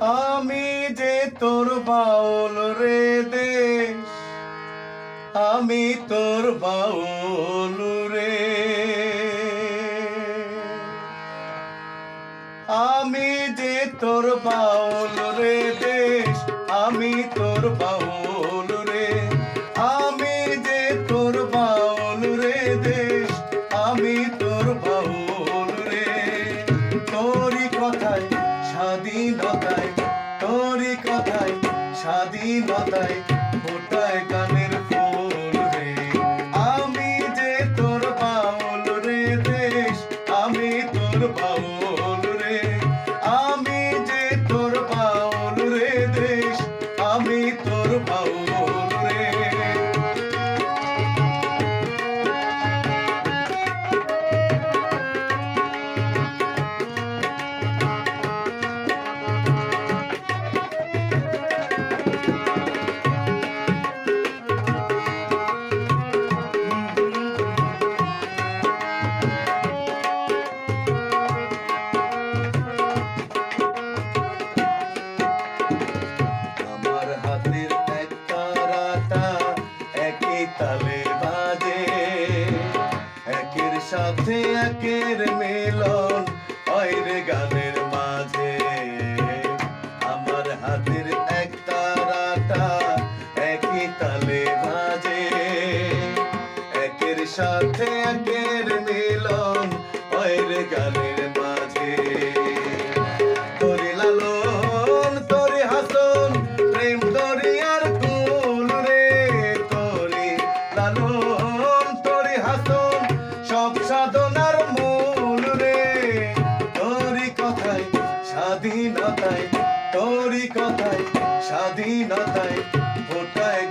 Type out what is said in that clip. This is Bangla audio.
আমি যে তোর বাউল রে দেশ, আমি তোর বাউল রে। আমি যে তোর বাউল রে দেশ, আমি তোর বাউল স্বাধীনতায়, তোরই কথায় স্বাধীনতায় ফোটায় কানের ফুল রে। আমি যে তোর বাউল রে দেশ, আমি তোর বাউল তালে বাজে। একের সাথে একের মিলন হয় গানের মাঝে। আমার হাতের এক তারাটা একই তালে বাজে। একের সাথে একের মিলন হয় রে গানের স্বাধীনতায় তোরই কথায় স্বাধীনতায় ফোটায়